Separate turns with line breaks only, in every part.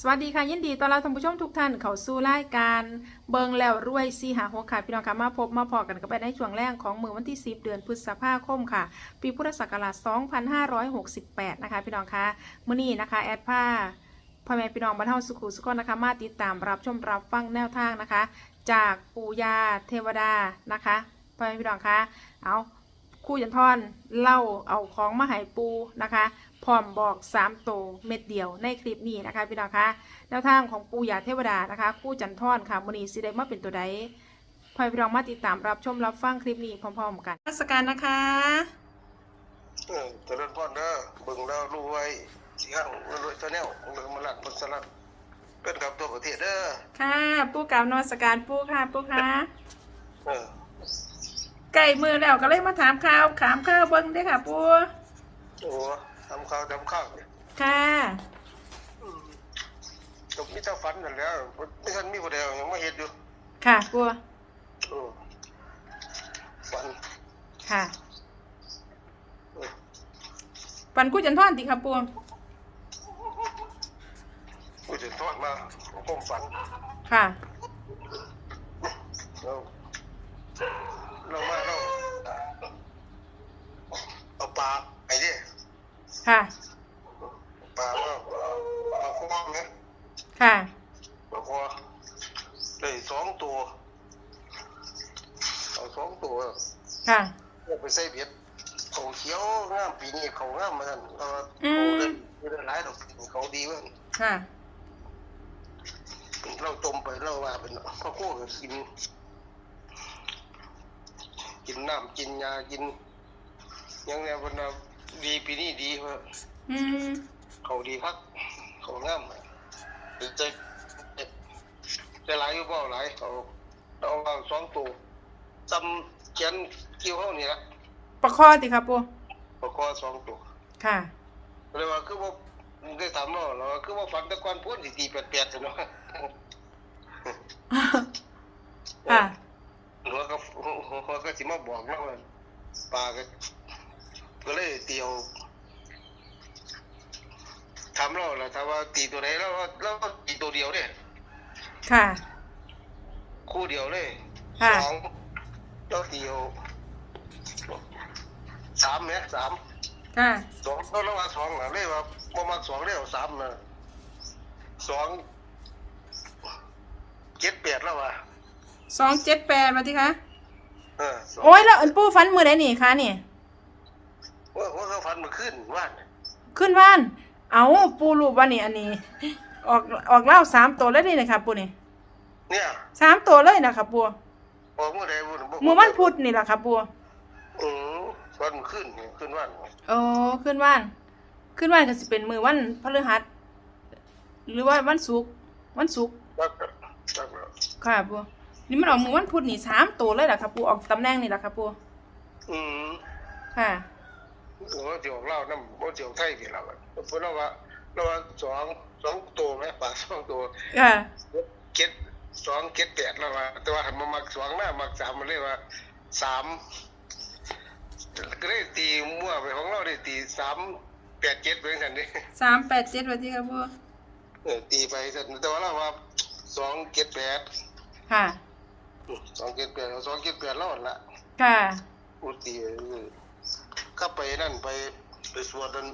สวัสดีค่ะ ยินดีต้อนรับท่านผู้ชมทุกท่านเข้าสู่รายการเบิงแล้วรวยซีหาหัวค่ะพี่น้องค่ะมาพบมาพอกันกับไปในช่วงแรกของมือวันที่ 10 เดือนพฤษภาคมค่ะ ปีพุทธศักราช 2568 นะคะ พี่น้องค่ะมื้อนี้นะคะ แอดผ้าพ่อแม่พี่น้องบรรเทาสุขุสุขนนะคะ มาติดตามรับชมรับฟังแนวทางนะคะ จากปู่ยาเทวดานะคะพ่อแม่พี่น้องค่ะเอา ครู่ยันทอนเล่าเอาของมาให้ปูนะคะพร้อมบอก3โตวเม็ดเดียวในคลิปนี้นะคะพี่น้องคะแนวทางของปูยาเทวดานะคะ คู่จันทอนค่ะมณีสิได้มาเป็นตัวใดพอให้พี่น้องมาติดตามรับชมรับฟังคลิปนี้พร้อมๆกันรัศการนะคะ
เออเจริญพรเด้อเบิ่งแล้วรู้ไว้สิห้างรวยชาแนลเรื่องมาลัดมันสลัดเป็นกับตัวประเทศเด้อ
ค่ะ ปูกล่าวนมัสการปูค่ะ ปูค่ะ
เออ
ไก่มือแล้วก็เลยมาถามข่าวถามข่าวเบิ้งเด้อค่ะปู
โอ้ทำข้าวทำข้าวเนี่ย
ค่ะ
อืมตกมีแต่ฝันนั่นแหล้วไม่ทันมีผู้ใดยังไม่เห็นอยู่
ค่ะปู
เออฝัน
ค่ะ
เออ
ปันคู่จันทอนติค่ะปู
ผู้จะทอดมาผมฝัน
ค่ะ
เราเรามา เราเอาปลาไอ้เนี่ย
ค่ะ
ปลาว่าเอาคว้างเนี่ย
ค่ะ
บอกว่าได้สองตัวเอาสองตัว
ค่ะ
เอาไปใส่เบ็ดเขาเขียวงามปีนี้เขางามมาท่านเรา
อืม
เขาเดินเดินหลายดอกเขาดีเว้ย
ค่ะ
เราจมไปเราว่าเป็นข้าวโพดกิน กินน้ำกินยากินห ยังไงวันน่ะดีปีนี้ดีเว้ย
อืม
เขาดีพักเขางามดีใจจะหลายอยู่เปล่าหลายเขาเอาวางสองตัวซ้ำเขียนคิวเขานี่ละ
ประคอติค่ะปู
ประกอสองตัว
ค่ะ
เลยว่าคือว่ามึงได้ถามเราเราคือว่าฝันแตะกอนพูดสี่แปดแปดเนาะ
ค่ะ
หัวก็หัวก็สิมาบอกเราว่าปลาก็ ก็เลยเตียวถามเราแล้วถ้าว่าตีตัวไหนแล้วแล้วตีตัวเดียวเนี่ย
ค่ะ
คู่เดียวเลย
ค่ะ
สองแล้วเดียวสามเนี่ยสาม
ค่ะ
สองแล้วเราว่าสองนะเลยว่าบ่มักสองเลยเอาสามนะสองเจ็ดแปดแล้วว่ะ
สองเจ็ดแปดมาที่คะ
เออสอง
โอ้ยแล้วอันปูฟันมือไหนนี่คะนี่
ว่าว่าเขาฟันมันขึ้นว่าน
ขึ้นบ้าน เอาปูรูปว่านี่อันนี้ ออกออกเล่าสามตัวเลยนี่นะคะปูนี่
เนี่ย
สามตัวเลยนะคะปู
ออกเมื่อใดบุญ
มือวันพุธนี่แหละค่ะปู
อือฟันมันขึ้นขึ้นว่าน
โอ้ขึ้นบ้าน ขึ้นบ้านก็สิเป็นมือวันพฤหัสหรือว่าวันศุกร์วันศุกร์
จักจักแล้ว
ค่ะปูนี่มันออกมือวันพุธนี่สามตัวเลยแหละค่ะปูออกตำแหน่งนี่แหละค่ะปู
อืม
ค่ะ
ว่าเดี๋ยวเล่าน้ำว่าเดี๋ยวไทยกี่เราอะเพราะเราว่าเราว่าสองสองตัวไหมปลาสองตัว
ค่ะ
เก็ดสองเก็ดแปดแล้วว่าแต่ว่าหันมามักสองหน้ามักสามมันเรียกว่าสามก็ได้ตีมั่วไปของเราได้ตีสามแปดเจ็ดเป็นกันนี่
สามแปดเจ็ดมาที่ค่ะปู
เออตีไปเสร็จแต่ว่าเราว่าสองเก็ดแปด
ค่ะ
สองเก็ดแปดสองเก็ดแปดแล้วละ
ค่ะ
อุตีเข้าไปนั่นไปไปสวดอัน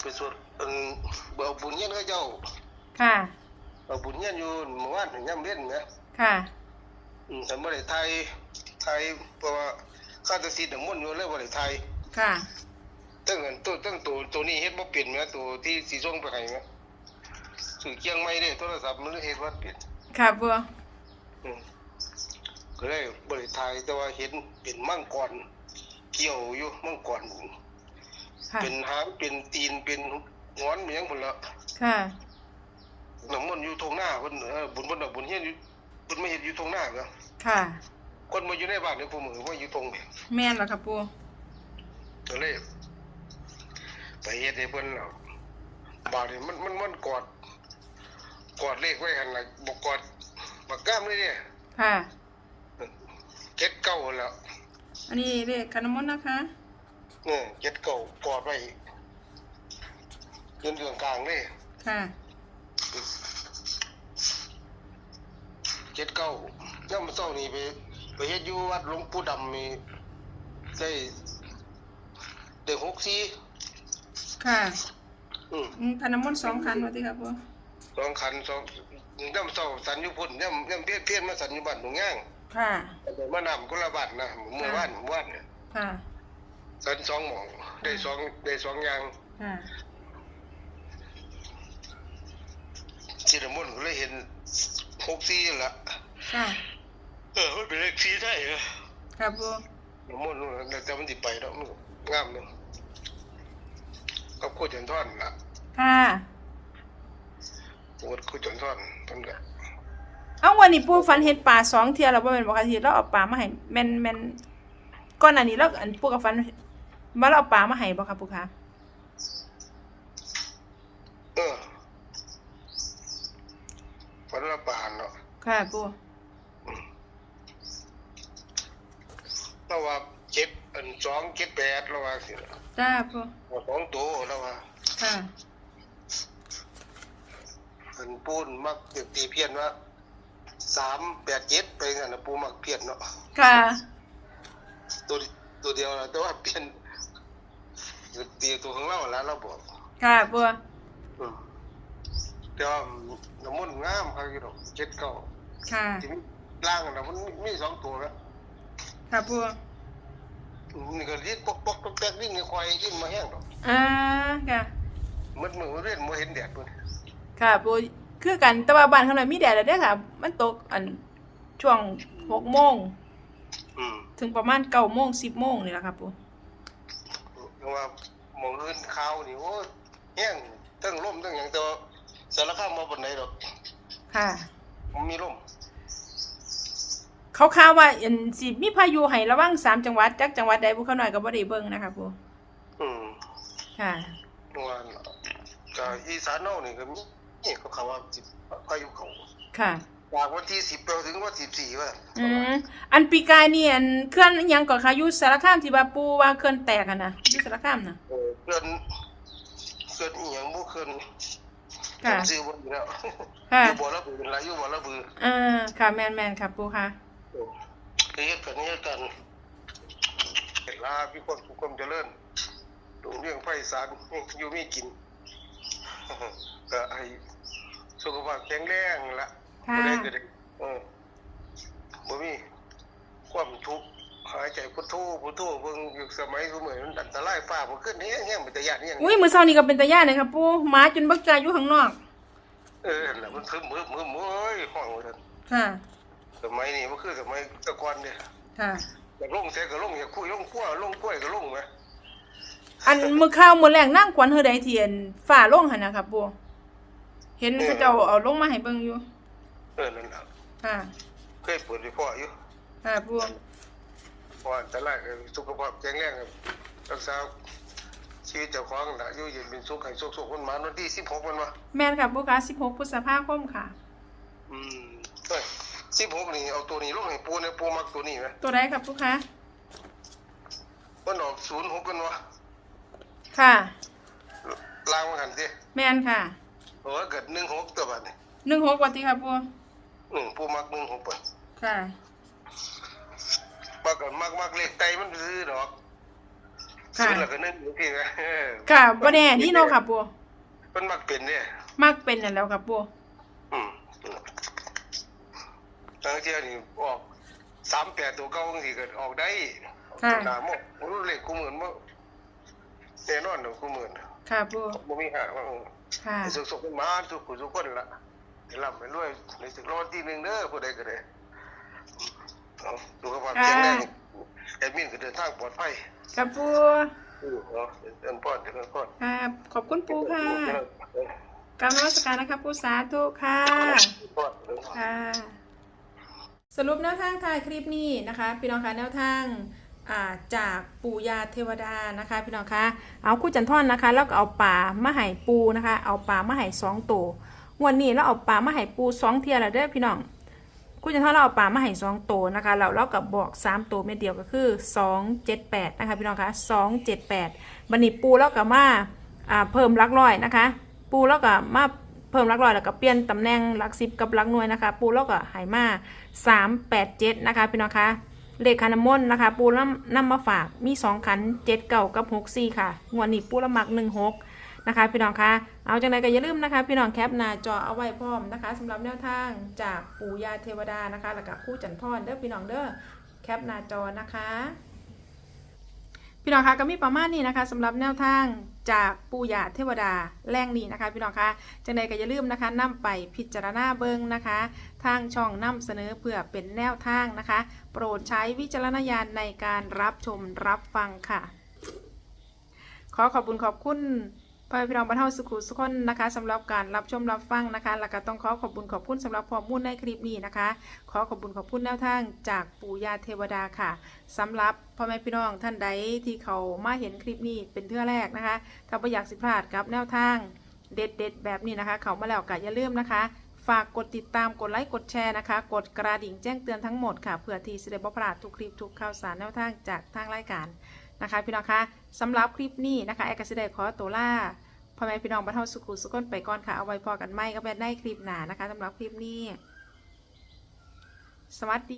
ไปสวดอันเอาบุญเงี้ยนเขาเจ้า
ค่ะ
เอาบุญเงี้ยนอยู่เมื่อวานถึงย่ำเล่นนะ
ค่ะ
อืมแต่เมื่อไหร่ไทยไทยเพราะว่าข้าจะสีดำมนต์อยู่เลยเมื่อไหร่ไทย
ค่ะ
ตั้งเงินตัวตั้งตัวตัวนี้เฮ็ดบ่เปลี่ยนแหมตัวที่สีส่งไปให้แหมสื่อเกียงไม่ได้โทรศัพท์มันเฮ็ดว่าเปลี่ยน
ค่ะปู
อืมก็เลยบ่ได้ถ่ายแต่ว่าเห็นเป็นมังกรเกี่ยวอยู่มังกร
ค่ะ
เป็นหางเป็นตีนเป็นงอนเป็นหยังพุ่นละ
ค่ะ
น้ำมนต์อยู่ตรงหน้าเพิ่นเออบุญเพิ่นน่ะบุญเฮ็ดอยู่เพิ่นไม่เฮ็ดอยู่ตรงหน้าเนาะ
ค่ะ
คนมาอยู่ในบ้านเนี่ยผู้มือว่าอยู่ตรงนี่
แม่นเหรอค่ะปู
ก็เลยไปเฮ็ดให้เพิ่นแล้วบาดนี้มันมันมันกอด กอดเลขไว้หั่นล่ะบ่กอดบักกล้ามเลยเนี่ย
ค่ะ
เจ็ดเก้าแล้ว
อันนี้เลขขนมนต์นะคะ
เออเจ็ดเก้ากอดไว้ยืนอยู่กลางๆเลย
ค่ะ
เจ็ดเก้าย่ำเศร้านี่ไปไปเฮ็ดอยู่วัดหลวงปู่ดำนี่ได้ได้หกสี่
ค่ะ
อืม
อืมพันน้ำมนต์สองคันว่าติครับปู
สองคันสองย่ำเศร้าสันอยู่พุ่นย่ำย่ำเพี้ยนเพี้ยนมาสันอยู่บ้านหนุ่งย่าง
ค่ะ
แต่มานำกุละบาทนะเมื่อวานเมื่อวานเนี่ย
ค่ะ
สันสองหมองได้สองได้สองอย่าง
ค่ะ
จิตรมนต์ก็เลยเห็นหกสี่นั่นละ
ค่ะ
เออมันเป็นเลขสี่ได้เหรอ
ครับปู
น้ำมนต์นู่นน่ะแต่มันติไปแล้วมันงามเนาะกับคู่จันทอนล่ะ
ค่ะ
ปวดคู่จันทอนต้นกะ
เอาวันนี้ปูฟันเห็ดป่าสองเทียเราบ่เป็นบอกอาทิตย์เราเอาป่ามาให้แม่นแม่นก่อนอันนี้เราอันปูกับฟันว่าเราเอาป่ามาให้บ่ครับปูคะ
เออวันละปานเนาะ
ค่ะปู
เราว่าเจ็ดอันสองเจ็ดแปดเราว่าสิ
จ้าปู
ว่าสองตัวเราว่า
ค่ะ
อันปูนมักตีเพี้ยนว่า สามแปดเจ็ดไปงั้นนะปูมักเพี้ยนเนาะ
ค่ะ
ตัวตัวเดียวนะแต่ว่าเปลี่ยนตีตัวของเราแล้วเราบอก
ค่ะปู
อืมแต่ว่าน้ำมันต์งามครับพี่ดอกเจ็ดเก้า
ค่ะ
ที่มีล่างนะมันมีสองตัวนะ
ค่ะปู
นี่ก็ลิ้นปอกปอกปอกแป๊กลิ้นนี่ควายลิ้นมาแห้งดอก
อ่าค่ะ
มันมือมันเรียนมาเห็นแดดมัน
ค่ะปู คือกันแต่ว่าบ้านข้างในมีแดดแล้วเด้อค่ะ มันตกอันช่วงหกโมง
อืม
ถึงประมาณเก้าโมงสิบโมงนี่แหละครับปู
เพราะว่ามองอื่นข้าวนี่โอ้ยแห้งตั้งร่มตั้งอย่างแต่ว่าสารคามมาบนไหนดอก
ค่ะ
มันมีร่ม
เขาข่าวว่าอันสิมีพายุให้ระวังสามจังหวัดจักจังหวัดใดบุเขาหน่อยก็บ่ได้เบิ่งนะคะปู
อืม
ค่ะ
ว่าก็อีสานนอกนี่ก็มี นี่เขาเขาว่าสิพายุเขา
ค่ะ
จากวันที่สิบไปถึงวันที่สี่ว่า
อืมอันปีกายนี่อันเคลื่อนอิหยังก่อนค่ะอยู่สารคามที่ว่าปูว่าเคลื่อนแตกอะนะอยู่สารคามนะ
เออเกินเกินอีหยังบ่เกิน
ค่ะ
ซื้อบ่อยู่แล้ว
ค่ะ
อยู่บ่ละบือละอยู่บ่ละบือ
อ่าค่ะแมนแมนครับปูค่ะ
เออคือเฮ็ดกันเฮ็ดกันเวลามีความสุขความเจริญตรงเรื่องไฟสารอยู่มีกิน ก็ให้ สุขภาพแข็งแรงละ
ค่ะ
บ่ได้ก็ได้เออบ่มีความทุกข์หายใจพุทโธพุทโธเบิ่งอยู่สมัยสมัยมันอันตรายฟ้าบ่ขึ้นแฮงๆมันจะยานยัง
อุ้ยมื้อเช้านี้ก็เป็นตาย่านเลยครับปูหมาจนบักกล้าอยู่ข้างนอก
เออนั่นแหละมันทึมมึมมึมเอ้ยห้องว่าซั่น
ค่ะ
สมัยนี้มันคือสมัยแตะกอนเนี่ย
ค่ะ
อยากลงเสียก็ลงอยากคุยลงขั้วลงกล้วยก็ลงไหม
อันมื้อข้าวมื้อแรงนั่งกวนเฮือใดเทียนฝ่าลงหั่นนะครับปู เห็นเขาเจ้าเอาลงมาให้เบิ่งอยู่
เออนั่นแหละ
ค่ะ
เคยเปิดให้พ่ออยู่
ค่ะปู
เพราะอันตรายก็สุขภาพแข็งแรงก็รักษาชีวิตเจ้าของน่ะอยู่เย็นเป็นสุขให้สุขสุขคนหมานวันที่16มันวะ
แม่นค่ะปูค่ะ16พฤษภาคมค่ะ
อืมเอ้ย16นี่เอาตัวนี้ลงให้ปูเนี่ยปูมักตัวนี้ไหม
ตัวใดครับปูคะ
มันออก06กันวะ
ค่ะ
ล้างมาหันสิ
แม่นค่ะ
โอ้ยเกิด16ตัวบัดนี่
16วันที่ครับปู
อืมปูมัก16เปิด
ค่ะ
มักก็มักมักเลขไตมันซื้อดอก
ค่ะ
ซื้อแล้วก็นึกอยู่ที่ไงเออ
ค่ะบ่แน่นี่เนาะค่ะปู
มันมักเป็นเนี่ย
มักเป็นนั่นแหล้วครับปู
อืมทางเที่ยวนี่ออกสามแปดตัวเก้าบางทีก็ออกได้
ค่ะ
หนาโมกรู้เลขกูหมื่นว่าแน่นอนเดี๋ยวกูหมื่น
ค่ะปู
บ่มีหาว่า
ค่ะ
สุขสุขมาทุกคนทุกคนละให้ร่ำให้รวยในสึกรอดที่หนึ่งเด้อผู้ใดก็ได้เอาดูกระเพาะแข็งแรงแอดมินก็เดินทางปลอดภัย
ครับปู
อือเนาะเดินป้อนเดินป้อน
ค่ะขอบคุณปูค่ะกรารนมัสการนะครับปูสาธุค่ะ
ป้อนเดินป้อน
ค่ะ สรุปแนวทางท้ายคลิปนี้นะคะ พี่น้องคะแนวทางอ่า จากปู่ยาเทวดานะคะพี่น้องคะเอาคู่จันท่อนนะคะแล้วก็เอาป่ามาให้ปูนะคะเอาป่ามาให้สองตัววันนี้เราเอาป่ามาให้ปูสองเทียแล้วเด้อพี่น้องคู่จันท่อนเราเอาป่ามาให้สองตัวนะคะเราเรากับบอกสามตัวเม็ดเดียวก็คือสองเจ็ดแปดนะคะพี่น้องคะสองเจ็ดแปดบันนี้ปูแล้วกับมาเพิ่มลักร้อยนะคะ ปูแล้วก็มาเพิ่มลักร้อยแล้วก็เปลี่ยนตำแหน่งลักสิบกับลักหน่วยนะคะ ปูแล้วก็หายมาสามแปดเจ็ดนะคะพี่น้องคะ เลขคานำมนต์นะคะ ปูน้ำนำมาฝากมีสองขันเจ็ดเก่ากับหกสี่ค่ะงวดนี้ปูละหมักหนึ่งหกนะคะพี่น้องคะเอาจังไรก็อย่าลืมนะคะ พี่น้องแคปหน้าจอเอาไว้พร้อมนะคะสำหรับแนวทางจากปู่ยาเทวดานะคะ แล้วก็ผู้จันพรเด้อพี่น้องเด้อแคปหน้าจอนะคะ พี่น้องคะก็มีประมาณนี้นะคะสำหรับแนวทาง จากปู่ย่าเทวดาแรงนี้นะคะ พี่น้องคะจังใดก็อย่าลืมนะคะนำไปพิจารณาเบิ้งนะคะ ทางช่องนำเสนอเพื่อเป็นแนวทางนะคะ โปรดใช้วิจารณญาณในการรับชมรับฟังค่ะ ขอขอบคุณขอบคุณ พ่อแม่พี่น้องบรรเทาสุขุสุขคนนะคะสำหรับการรับชมรับฟังนะคะแล้วก็ต้องขอขอบคุณขอบคุณสำหรับข้อมูลในคลิปนี้นะคะ ขอขอบคุณขอบคุณแนวทางจากปู่ย่าเทวดาค่ะสำหรับพ่อแม่พี่น้องท่านใดที่เขามาเห็นคลิปนี้เป็นเทื่อแรกนะคะถ้าไม่อยากสิพลาดกับแนวทางเด็ดๆแบบนี้นะคะ เขามาแล้วก็อย่าลืมนะคะ ฝากกดติดตามกดไลค์กดแชร์นะคะ กดกระดิ่งแจ้งเตือนทั้งหมดค่ะเพื่อที่จะได้บ่พลาดทุกคลิปทุกข่าวสารแนวทางจากทางรายการนะคะ พี่น้องคะ สำหรับคลิปนี้นะคะ แอร์กสิได้ขอตัวล่าพ่อแม่พี่น้องบรรเทาสุขุสุขนไปก่อนค่ะ เอาไว้พอกันไหมก็แป็นได้คลิปหนานะคะสำหรับคลิปนี้ สวัสดี